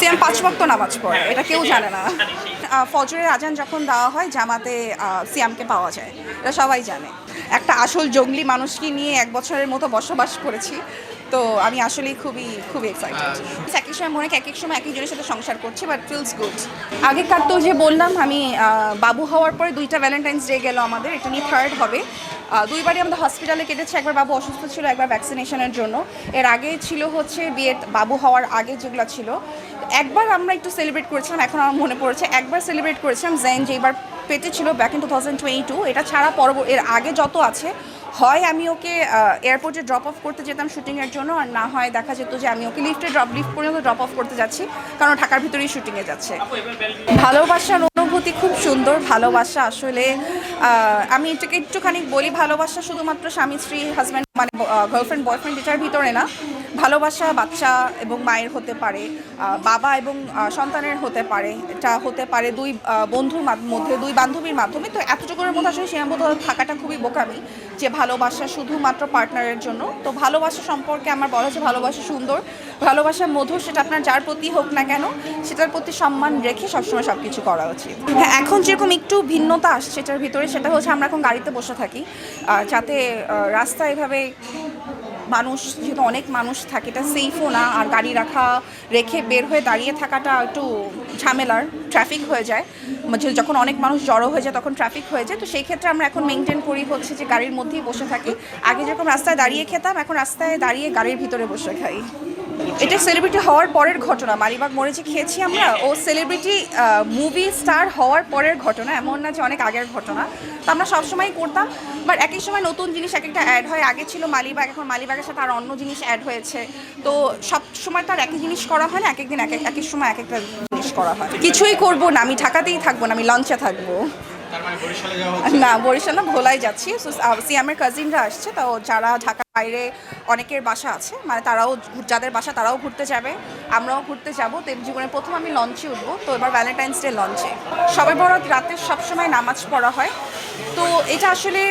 সিয়াম পাঁচ ওয়াক্ত নামাজ পড়ে এটা কেউ জানে না। ফজরের আজান যখন দেওয়া হয় জামাতে সিয়ামকে পাওয়া যায়। এটা সবাই জানে। একটা আসল জঙ্গলি মানুষকে নিয়ে এক বছরের মতো বসবাস করেছি তো আমি আসলেই খুবই খুবই এক্সাইটেড এক এক সময় মনে এক এক সময় এক একজনের সাথে সংসার করছি বাট ফিলস গুড আগেকার তো যে বললাম আমি বাবু হওয়ার পরে দুইটা ভ্যালেন্টাইন্স ডে গেল আমাদের এটা নিয়ে থার্ড হবে। দুইবারই আমাদের হসপিটালে কেটেছে একবার বাবু অসুস্থ ছিল একবার ভ্যাকসিনেশনের জন্য। এর আগে ছিল হচ্ছে বিয়ে বাবু হওয়ার আগে যেগুলো ছিল একবার আমরা একটু সেলিব্রেট করেছিলাম এখন আমার মনে পড়েছে একবার সেলিব্রেট করেছিলাম জেন যেবার পেটে ছিল back in two thousand twenty two এটা ছাড়া পরব এর আগে যত আছে হয় আমি ওকে এয়ারপোর্টে ড্রপ অফ করতে যেতাম শুটিংয়ের জন্য আর না হয় দেখা যেত যে আমি ওকে লিফটে ড্রপ লিফট পর্যন্ত ড্রপ অফ করতে যাচ্ছি কারণ ঢাকার ভিতরেই শুটিংয়ে যাচ্ছে। ভালোবাসার অনুভূতি খুব সুন্দর ভালোবাসা আসলে আমি এটাকে একটুখানি বলি ভালোবাসা শুধুমাত্র স্বামী স্ত্রী হাজব্যান্ড মানে গার্লফ্রেন্ড বয়ফ্রেন্ড এটার ভিতরে না ভালোবাসা বাচ্চা এবং মায়ের হতে পারে বাবা এবং সন্তানের হতে পারে, এটা হতে পারে দুই বন্ধুর মাধ- মধ্যে দুই বান্ধবীর মাধ্যমে। তো এতটুকুর মধ্যে আসলে সীমাবদ্ধ থাকাটা খুবই বোকামি যে ভালোবাসা শুধুমাত্র পার্টনারের জন্য। তো ভালোবাসা সম্পর্কে আমার বলা হচ্ছে ভালোবাসা সুন্দর, ভালোবাসা মধুর, সেটা আপনার যার প্রতি হোক না কেন, সেটার প্রতি সম্মান রেখে সবসময় সব কিছু করা উচিত। হ্যাঁ এখন যেরকম একটু ভিন্নতা আসছে এটার ভিতরে, সেটা হচ্ছে আমরা এখন গাড়িতে বসে থাকি যাতে রাস্তা এভাবে মানুষ, যেহেতু অনেক মানুষ থাকে, এটা সেফও না। আর গাড়ি রাখা, রেখে বের হয়ে দাঁড়িয়ে থাকাটা একটু ঝামেলার ট্রাফিক হয়ে যায়। যখন অনেক মানুষ জড়ো হয়ে যায়, তখন ট্রাফিক হয়ে যায়। তো সেই ক্ষেত্রে আমরা এখন মেনটেন করি হচ্ছে যে, গাড়ির মধ্যেই বসে থাকি। আগে যখন রাস্তায় দাঁড়িয়ে খেতাম, এখন রাস্তায় দাঁড়িয়ে গাড়ির ভিতরে বসে খাই। এটা সেলিব্রিটি হওয়ার পরের ঘটনা। মালিবাগ মোড়ে খেয়েছি আমরা। ও সেলিব্রিটি মুভি স্টার হওয়ার পরের ঘটনা। এমন না যে অনেক আগের ঘটনা। তো আমরা সবসময়ই করতাম। বাট এক এক সময় নতুন জিনিস এক একটা অ্যাড হয়। আগে ছিল মালিবাগ, এখন মালিবাগের সাথে আর অন্য জিনিস অ্যাড হয়েছে। তো সব সময় তো আর একই জিনিস করা হয় না। এক একদিন এক এক এক এক সময় এক একটা জিনিস করা হয়। কিছুই করব না। আমি ঢাকাতেই থাকব না। আমি লঞ্চে থাকব। মানে না, বরিশাল না ভোলাই যাচ্ছি। সো কাজিনরা আসছে, তো যারা ঢাকার বাইরে অনেকের বাসা আছে মানে তারাও যাদের বাসা তারাও ঘুরতে যাবে, আমরাও ঘুরতে যাব। তো জীবনে প্রথম আমি লঞ্চে উঠবো, তো এবার ভ্যালেন্টাইন্স ডে লঞ্চে সবে বড় রাতে সবসময় নামাজ পড়া হয়। তো এটা আসলে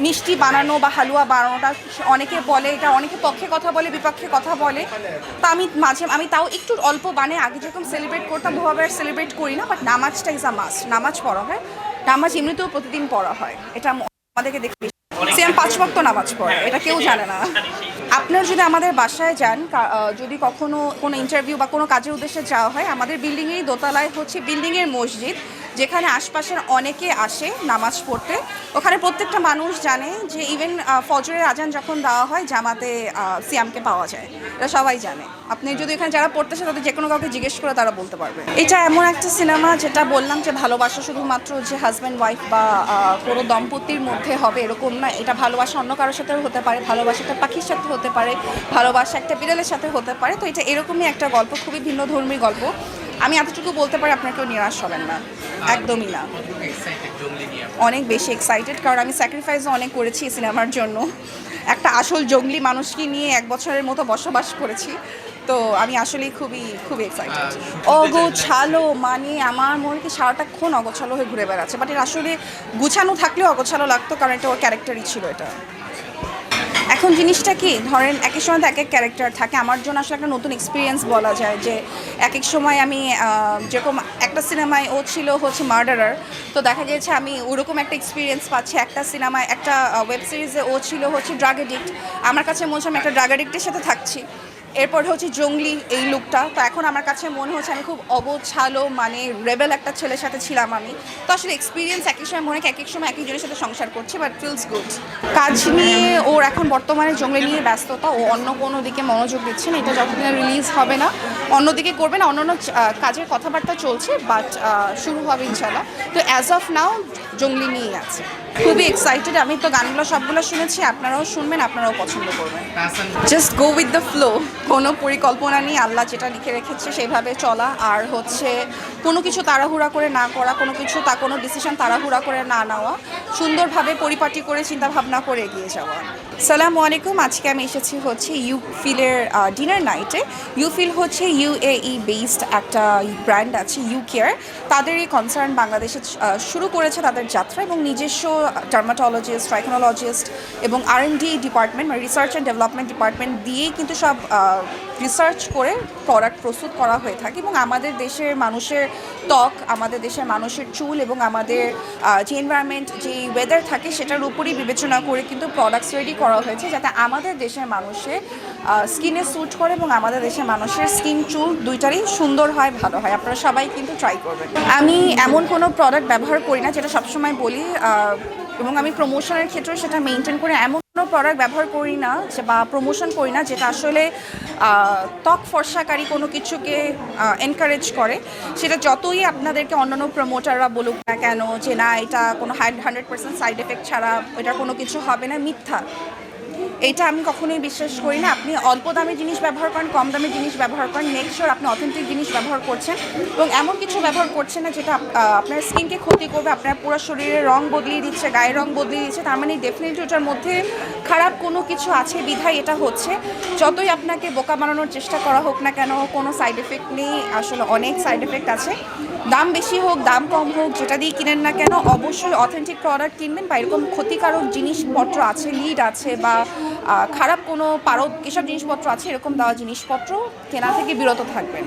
মিষ্টি বানানো বা হালুয়া বানানোটা অনেকে বলে, এটা অনেকে পক্ষে কথা বলে, বিপক্ষে কথা বলে। তা আমি মাঝে, আমি তাও একটু অল্প বানে, আগে যেরকম সেলিব্রেট করতাম ওভাবে আর সেলিব্রেট করি না বাট নামাজটা ইজ আ মাস্ট নামাজ পড়া হয়। নামাজ এমনিতেও প্রতিদিন পড়া হয়। এটা আম- আমাদেরকে দেখে সেম পাঁচ ওয়াক্ত নামাজ পড়ে, এটা কেউ জানে না। আপনার যদি আমাদের বাসায় যান যদি কখনো কোনো ইন্টারভিউ বা কোনো কাজের উদ্দেশ্যে যাওয়া হয়, আমাদের বিল্ডিংয়েই দোতলায় হচ্ছে বিল্ডিংয়ের মসজিদ। যেখানে আশপাশের অনেকে আসে নামাজ পড়তে। ওখানে প্রত্যেকটা মানুষ জানে যে ইভেন ফজরের আজান যখন দেওয়া হয়, জামাতে সিয়ামকে পাওয়া যায়। এটা সবাই জানে। আপনি যদি এখানে যারা পড়তেছে তাদের যে কোনো কাউকে জিজ্ঞেস করে তারা বলতে পারবে। এটা এমন একটা সিনেমা যেটা বললাম যে ভালোবাসা শুধুমাত্র যে হাজব্যান্ড ওয়াইফ বা কোনো দম্পতির মধ্যে হবে এরকম না। এটা ভালোবাসা অন্য কারোর সাথেও হতে পারে, ভালোবাসা একটা পাখির সাথে হতে পারে, ভালোবাসা একটা বিড়ালের সাথে হতে পারে। তো এটা এরকমই একটা গল্প, খুবই ভিন্ন ধর্মী গল্প। আমি এতটুকু বলতে পারি আপনার কেউ নিরাশ হবেন না। একদমই না। অনেক বেশি এক্সাইটেড কারণ আমি স্যাক্রিফাইসও অনেক করেছি সিনেমার জন্য। একটা আসল জঙ্গলি মানুষকে নিয়ে এক বছরের মতো বসবাস করেছি। তো আমি আসলেই খুবই খুবই এক্সাইটেড অগোছালো মানে আমার মনে কি সারাটাক্ষণ অগোছালো হয়ে ঘুরে বেড়াচ্ছে। বাট এটা আসলে গুছানো থাকলেও অগোছালো লাগতো কারণ এটা ওর ক্যারেক্টারই ছিল এটা। এখন জিনিসটা কি? ধরেন এক এক সময় তো এক এক ক্যারেক্টার থাকে। আমার জন্য আসলে একটা নতুন এক্সপিরিয়েন্স বলা যায় যে এক এক সময় আমি যেরকম একটা সিনেমায় ও ছিল হচ্ছে মার্ডারার তো দেখা গিয়েছে আমি ওরকম একটা এক্সপিরিয়েন্স পাচ্ছি। একটা সিনেমায় একটা ওয়েব সিরিজে ও ছিল হচ্ছে ড্রাগ এডিক্ট আমার কাছে মনে হচ্ছে আমি একটা ড্রাগ এডিক্টের সাথে থাকছি। এরপর হচ্ছে জঙ্গলি এই লুকটা তো এখন আমার কাছে মনে হচ্ছে আমি খুব অগোছালো মানে রেবেল একটা ছেলের সাথে ছিলাম আমি। তো আসলে এক্সপিরিয়েন্স একই সময়, মনে এক এক সময় এক একজনের সাথে সংসার করছি বাট ফিলস গুড কাজ নিয়ে ওর এখন বর্তমানে জঙ্গলি নিয়ে ব্যস্ততা, ও অন্য কোনো দিকে মনোযোগ দিচ্ছে না, এটা যতদিন রিলিজ হবে না। অন্যদিকে করবে না অন্য অন্য কাজের কথাবার্তা চলছে বাট শুরু হবে ইনশাল্লাহ তো অ্যাজ অফ নাও জঙ্গলি নিয়েই আছে। খুবই এক্সাইটেড আমি তো গানগুলো সবগুলো শুনেছি, আপনারাও শুনবেন, আপনারাও পছন্দ করবেন। Just go with the flow কোনো পরিকল্পনা নেই, আল্লাহ যেটা লিখে রেখেছে সেইভাবে চলা, আর হচ্ছে কোনো কিছু তাড়াহুড়া করে না করা, কোনো কিছু তা, কোনো ডিসিশন তাড়াহুড়া করে না নেওয়া, সুন্দরভাবে পরিপাটি করে চিন্তা ভাবনা করে এগিয়ে যাওয়া। সালামু আলাইকুম, আজকে আমি এসেছি হচ্ছে ইউ ফিলের ডিনার নাইটে ইউ ফিল হচ্ছে ইউএই বেসড একটা ব্র্যান্ড আছে ইউ কেয়ার তাদের এই কনসার্ন বাংলাদেশে শুরু করেছে তাদের যাত্রা এবং নিজস্ব ডার্মাটোলজিস্ট ট্রাইকোনোলজিস্ট এবং আর এন ডি ডিপার্টমেন্ট মানে রিসার্চ অ্যান্ড ডেভেলপমেন্ট ডিপার্টমেন্ট দিয়েই কিন্তু সব রিসার্চ করে প্রোডাক্ট প্রস্তুত করা হয়ে থাকে এবং আমাদের দেশের মানুষের ত্বক, আমাদের দেশের মানুষের চুল এবং আমাদের যে এনভায়রনমেন্ট যে ওয়েদার থাকে সেটার উপরই বিবেচনা করে কিন্তু প্রোডাক্টস রেডি করা হয়েছে যাতে আমাদের দেশের মানুষের স্কিনে স্যুট করে এবং আমাদের দেশের মানুষের স্কিন চুল দুইটারই সুন্দর হয়, ভালো হয়। আপনারা সবাই কিন্তু ট্রাই করবেন। আমি এমন কোনো প্রোডাক্ট ব্যবহার করি না যেটা সবসময় বলি এবং আমি প্রমোশনের ক্ষেত্রে সেটা মেনটেন করে এমন কোনো প্রোডাক্ট ব্যবহার করি না যে বা প্রমোশন করি না যেটা আসলে ত্বক ফর্সাকারী কোনো কিছুকে এনকারেজ করে। সেটা যতই আপনাদেরকে অন্যান্য প্রমোটাররা বলুক না কেন যে না, এটা কোনো হান্ড্রেড পার্সেন্ট সাইড এফেক্ট ছাড়া এটা কোনো কিছু হবে না, মিথ্যা। এটা আমি কখনোই বিশ্বাস করি না। আপনি অল্প দামি জিনিস ব্যবহার করেন, কম দামি জিনিস ব্যবহার করেন মেক শিওর আপনি অথেন্টিক জিনিস ব্যবহার করছেন এবং এমন কিছু ব্যবহার করছেন না যেটা আপনার স্কিনকে ক্ষতি করবে, আপনার পুরো শরীরের রং বদলিয়ে দিচ্ছে, গায়ের রং বদলিয়ে দিচ্ছে, তার মানে ডেফিনেটলি ওটার মধ্যে খারাপ কোনো কিছু আছে, বিধায় এটা হচ্ছে। যতই আপনাকে বোকা বানানোর চেষ্টা করা হোক না কেন, কোনো সাইড এফেক্ট নেই, আসলে অনেক সাইড এফেক্ট আছে। দাম বেশি হোক, দাম কম হোক, যেটা দিয়ে কিনেন না কেন, অবশ্যই অথেন্টিক প্রোডাক্ট কিনবেন বা এরকম ক্ষতিকারক জিনিসপত্র আছে লিড আছে বা খারাপ কোনো পারদ এসব জিনিসপত্র আছে? এরকম দেওয়া জিনিসপত্র কেনা থেকে বিরত থাকবেন।